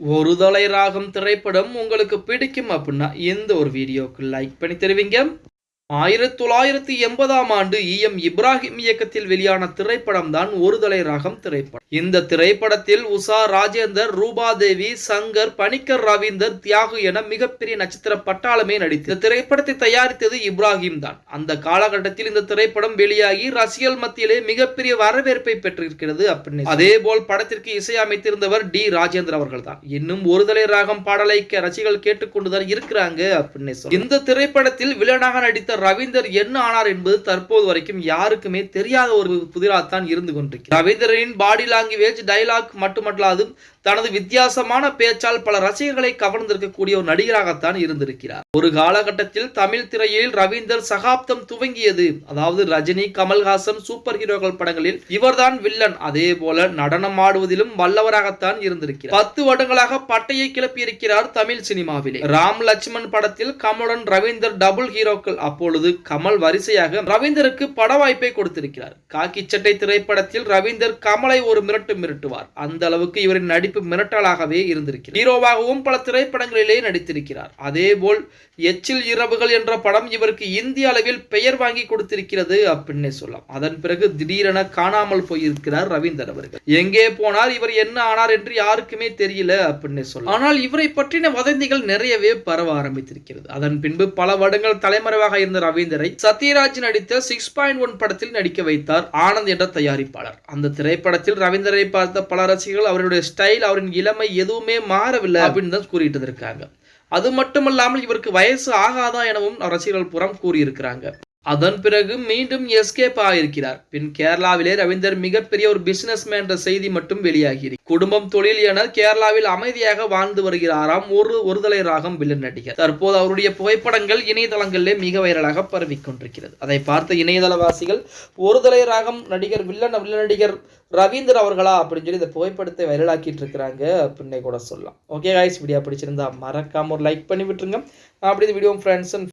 ஒரு தலை ராகம் திரைப்படம் உங்களுக்கு பிடிக்கும் அப்படின்னா எந்த ஒரு வீடியோவுக்கு லைக் பண்ணி தருவீங்க? ஆயிரத்தி தொள்ளாயிரத்தி எண்பதாம் ஆண்டு இ எம் இப்ராஹிம் இயக்கத்தில் வெளியான திரைப்படம் தான் ஒரு தலை ராகம் திரைப்படம். இந்த திரைப்படத்தில் உஷா ராஜேந்தர் ரூபாதேவி சங்கர் பணிக்கர் ரவீந்தர் தியாகு என மிகப்பெரிய நட்சத்திர பட்டாளமே நடித்த இந்த திரைப்படத்தை தயாரித்தது இப்ராஹிம் தான். அந்த காலகட்டத்தில் இந்த திரைப்படம் வெளியாகி ரசிகல் மத்தியிலே மிகப்பெரிய வரவேற்பை பெற்றிருக்கிறது அப்படின்னு அதே போல் படத்திற்கு இசையமைத்திருந்தவர் டி. ராஜேந்தர் அவர்கள் தான். இன்னும் ஒரு தலை ராகம் பாடலை ரசிகர்கள் கேட்டுக்கொண்டுதான் இருக்கிறாங்க அப்படின்னு இந்த திரைப்படத்தில் வில்லனாக நடித்த ரவீந்தர் என்ன ஆனார் என்பது தற்போது வரைக்கும் யாருக்குமே தெரியாத ஒரு புதிராகத்தான் இருந்து கொண்டிருக்கிறது. ரவீந்தரின் பாடி லாங்குவேஜ் டைலாக் மட்டுமல்லாது தனது வித்தியாசமான பேச்சால் பல ரசிகர்களை கவர்ந்திருக்கக்கூடிய ஒரு நடிகராகத்தான் இருந்திருக்கிறார். ஒரு காலகட்டத்தில் தமிழ் திரையில் ரவீந்தர் சகாப்தம் துவங்கியது. அதாவது ரஜினி கமல்ஹாசன் சூப்பர் ஹீரோக்கள் படங்களில் இவர்தான் வில்லன் அதே போல நடனம் ஆடுவதிலும் வல்லவராகத்தான் இருந்திருக்கிறார். பத்து வருடங்களாக பட்டையை கிளப்பி இருக்கிறார் தமிழ் சினிமாவிலே. ராம் லட்சுமண் படத்தில் கமலுடன் ரவீந்தர் டபுள் ஹீரோக்கள் அப்பொழுது கமல் வரிசையாக ரவீந்தருக்கு பட வாய்ப்பை கொடுத்திருக்கிறார். காக்கி சட்டை திரைப்படத்தில் ரவீந்தர் கமலை ஒரு மிரட்டு மிரட்டுவார். அந்த அளவுக்கு இவரின் நடிப்பு மிரட்டலாகவே இருந்திருக்கிறார் ஹீரோவாகவும் பல திரைப்படங்களிலே நடித்திருக்கிறார். அதேபோல் எச்சில் இரவுகள் என்ற படம் இவருக்கு இந்திய அளவில் பெயர் வாங்கி கொடுத்திருக்கிறது அப்படின்னே சொல்லலாம். அதன் பிறகு திடீரென காணாமல் போயிருக்கிறார் ரவீந்தர் அவர்கள். எங்கே போனார் இவர் என்ன ஆனார் என்று யாருக்குமே தெரியல அப்படின்னே சொல்லலாம். ஆனால் இவரை பற்றின வதந்திகள் நிறையவே பரவ ஆரம்பித்திருக்கிறது. அதன் பின்பு பல வருடங்கள் தலைமறைவாக இருந்த ரவீந்தரை சத்யராஜ் நடித்த சிக்ஸ் பாயிண்ட் ஒன் படத்தில் நடிக்க வைத்தார் ஆனந்த் என்ற தயாரிப்பாளர். அந்த திரைப்படத்தில் ரவீந்தரை பார்த்த பல ரசிகர்கள் அவருடைய ஸ்டைல் அவரின் இளமை எதுவுமே மாறவில்லை அப்படின்னு தான் கூறிட்டு இருக்காங்க. அது மட்டுமல்லாமல் இவருக்கு வயசு ஆகாதா எனவும் ரசிகர்கள் புறம் கூறியிருக்கிறாங்க. அதன் பிறகு மீண்டும் எஸ்கேப் ஆகியிருக்கிறார் பின் கேரளாவிலே ரவீந்தர் மிகப்பெரிய ஒரு பிசினஸ் என்ற செய்தி மட்டும் வெளியாகி குடும்பம் தொழில் என கேரளாவில் அமைதியாக வாழ்ந்து வருகிறாராம் ஒரு ஒருதலை ராகம் வில்லன் நடிகர். தற்போது அவருடைய புகைப்படங்கள் இணையதளங்களிலே மிக வைரலாக பரவிக்கொண்டிருக்கிறது அதை பார்த்த இணையதளவாசிகள் ஒருதலை ராகம் நடிகர் வில்லன் வில்லன் நடிகர் ரவீந்தர் அவர்களா அப்படின்னு சொல்லி இந்த புகைப்படத்தை வைரலாக்கிட்டு இருக்கிறாங்க அப்படின்னே கூட சொல்லலாம். ஓகே காய்ஸ் வீடியோ பிடிச்சிருந்தா மறக்காம ஒரு லைக் பண்ணி விட்டுருங்க. அப்படி இந்த வீடியோ ஃப்ரெண்ட்ஸ் அண்ட்